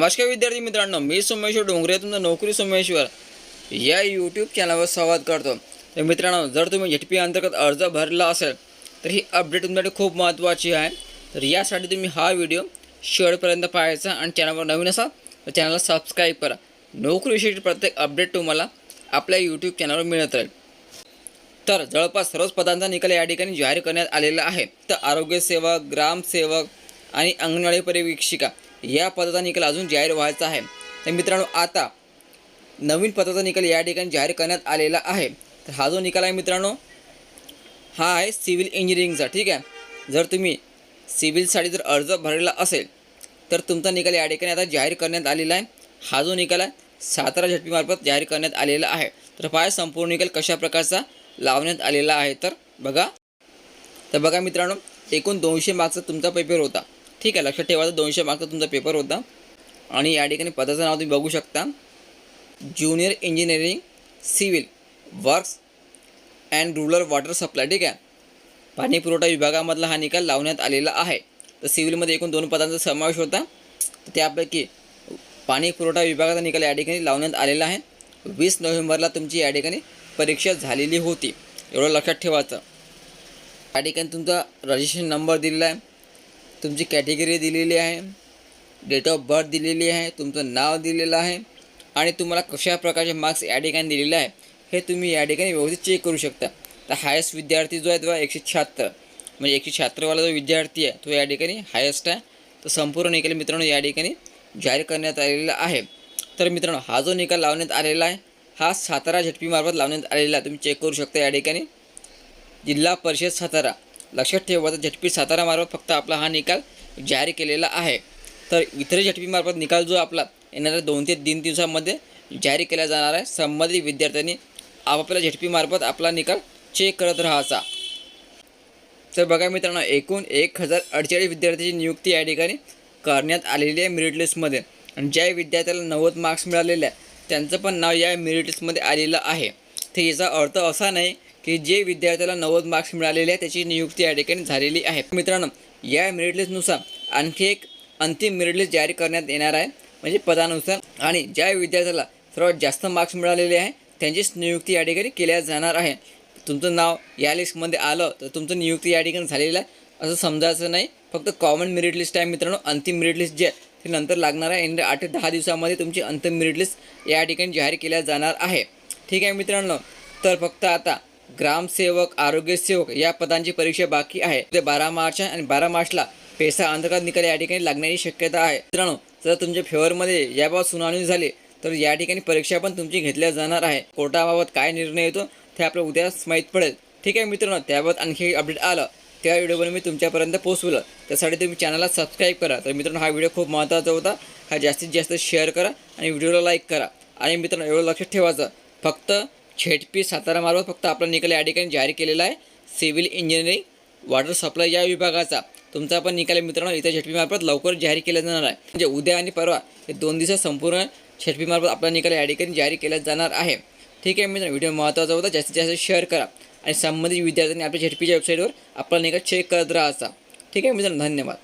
नमस्कार विद्यार्थी मित्रांनो मी सोमेश्वर डोंगरे तुमचं नोकरी सोमेश्वर या यूट्यूब चॅनलवर संवाद करतो. तर मित्रांनो जर तुम्ही एच पी अंतर्गत अर्ज भरला असेल तर ही अपडेट तुमच्यासाठी खूप महत्त्वाची आहे. तर यासाठी तुम्ही हा व्हिडिओ शेवटपर्यंत पाहायचा आणि चॅनलवर नवीन असाल तर चॅनलला सबस्क्राईब करा. नोकरीविषयी प्रत्येक अपडेट तुम्हाला आपल्या यूट्यूब चॅनलवर मिळत राहील. तर जवळपास सर्वच पदांचा निकाल या ठिकाणी जाहीर करण्यात आलेला आहे. तर आरोग्यसेवक ग्रामसेवक आणि अंगणवाडी परिवीक्षिका या पदाचा निकाल अजून जाहीर व्हायचा आहे. तर मित्रांनो आता नवीन पदाचा निकाल या ठिकाणी जाहीर करण्यात आलेला आहे. तर हा जो निकाल आहे मित्रांनो हा आहे सिव्हिल इंजिनिअरिंगचा ठीक आहे? जर तुम्ही सिव्हिलसाठी जर अर्ज भरलेला असेल तर तुमचा निकाल या ठिकाणी आता जाहीर करण्यात आलेला आहे. हा जो निकाल आहे सातारा झटपीमार्फत जाहीर करण्यात आलेला आहे. तर पाय संपूर्ण निकाल कशा प्रकारचा लावण्यात आलेला आहे. तर बघा. तर बघा मित्रांनो एकूण दोनशे मार्क्सचा तुमचा पेपर होता. ठीक आहे लक्षात ठेवायचं दोनशे मार्कचा तुमचा पेपर होता. आणि या ठिकाणी पदाचं नाव तुम्ही बघू शकता. Junior engineering civil works and rural water supply ठीक आहे. पाणीपुरवठा विभागामधला हा निकाल लावण्यात आलेला आहे. तर सिव्हिलमध्ये एकूण दोन पदांचा समावेश होता. तर त्यापैकी पाणी पुरवठा विभागाचा निकाल या ठिकाणी लावण्यात आलेला आहे. वीस नोव्हेंबरला तुमची या ठिकाणी परीक्षा झालेली होती. एवढं लक्षात ठेवायचं. या ठिकाणी तुमचा रजिस्ट्रेशन नंबर दिलेला आहे. तुमची कॅटेगरी दिलेली आहे. डेट ऑफ बर्थ दिलेली आहे. तुमचं नाव दिलेलं आहे. आणि तुम्हाला कशा प्रकारचे मार्क्स या ठिकाणी दिलेले आहे हे तुम्ही या ठिकाणी व्यवस्थित चेक करू शकता. तर हायेस्ट विद्यार्थी जो आहे तो एकशे शहात्तर. म्हणजे एकशे शहात्तरवाला जो विद्यार्थी आहे तो या ठिकाणी हायेस्ट आहे. तर संपूर्ण निकाल मित्रांनो या ठिकाणी जाहीर करण्यात आलेला आहे. तर मित्रांनो हा जो निकाल लावण्यात आलेला आहे हा सातारा झटपीमार्फत लावण्यात आलेला आहे. तुम्ही चेक करू शकता या ठिकाणी. जिल्हा परिषद सातारा. लक्षात ठेवा झटपी सातारामार्फत फक्त आपला हा निकाल जाहीर केलेला आहे. तर इतर झटपीमार्फत निकाल जो आपला येणाऱ्या दोन ते तीन दिवसामध्ये जाहीर केला जाणार आहे संबंधित विद्यार्थ्यांनी आपापल्या झटपीमार्फत आपला निकाल चेक करत राहायचा. तर बघा मित्रांनो एकूण एक हजार अडचाळीस विद्यार्थ्यांची नियुक्ती या ठिकाणी करण्यात आलेली आहे मेरिट लिस्टमध्ये आणि ज्या विद्यार्थ्याला नव्वद मार्क्स मिळालेले आहे त्यांचं पण नाव या मेरिट लिस्टमध्ये आलेलं आहे. तर याचा अर्थ असा नाही की जे विद्यार्थ्याला नव्वद मार्क्स मिळालेले आहे त्याची नियुक्ती या ठिकाणी झालेली आहे. मित्रांनो या मेरिट लिस्टनुसार आणखी एक अंतिम मेरिट लिस्ट जारी करण्यात येणार आहे. म्हणजे पदानुसार आणि ज्या विद्यार्थ्याला सर्वात जास्त मार्क्स मिळालेले आहे त्यांचीच नियुक्ती या ठिकाणी केल्या जाणार आहे. तुमचं नाव या लिस्टमध्ये आलं तर तुमचं नियुक्ती या ठिकाणी झालेलं आहे असं समजायचं नाही. फक्त कॉमन मेरिट लिस्ट आहे मित्रांनो. अंतिम मेरिट लिस्ट जे आहे ते नंतर लागणार आहे. आणि आठ ते दहा दिवसामध्ये तुमची अंतिम मेरिट लिस्ट या ठिकाणी जाहीर केल्या जाणार आहे. ठीक आहे मित्रांनो तर फक्त आता ग्रामसेवक आरोग्यसेवक या पदांची परीक्षा बाकी आहे. ते बारा मार्च आणि बारा मार्चला पेसा अंतर्गत निकाल या ठिकाणी लागण्याची शक्यता आहे. मित्रांनो जर तुमच्या फेवरमध्ये याबाबत सुनावणी झाली तर या ठिकाणी परीक्षा पण तुमची घेतल्या जाणार आहे. कोर्टाबाबत काय निर्णय येतो ते आपल्याला उद्याच माहीत पडेल. ठीक आहे मित्रांनो त्याबाबत आणखी अपडेट आलं. त्या व्हिडिओवर मी तुमच्यापर्यंत पोहोचवलं. त्यासाठी तुम्ही चॅनलला सबस्क्राईब करा. तर मित्रांनो हा व्हिडिओ खूप महत्त्वाचा होता. हा जास्तीत जास्त शेअर करा आणि व्हिडिओला लाईक करा. आणि मित्रांनो एवढं लक्षात ठेवायचं फक्त छेटपी सातारा मार्फत फक्त आपला निकाल या ठिकाणी जाहीर केलेला आहे. सिव्हिल इंजिनिअरिंग वॉटर सप्लाय या विभागाचा. तुमचा पण निकाल मित्रांनो इथं झेडपीमार्फत लवकर जाहीर केला जाणार आहे. म्हणजे उद्या आणि परवा हे दोन दिवसात संपूर्ण झेडपीमार्फत आपला निकाल या ठिकाणी जाहीर केला जाणार आहे. ठीक आहे मित्रांनो व्हिडिओ महत्त्वाचा होता जास्तीत जास्त शेअर करा. आणि संबंधित विद्यार्थ्यांनी आपल्या झेडपीच्या वेबसाईटवर आपला निकाल चेक करत राहायचा. ठीक आहे मित्रांनो धन्यवाद.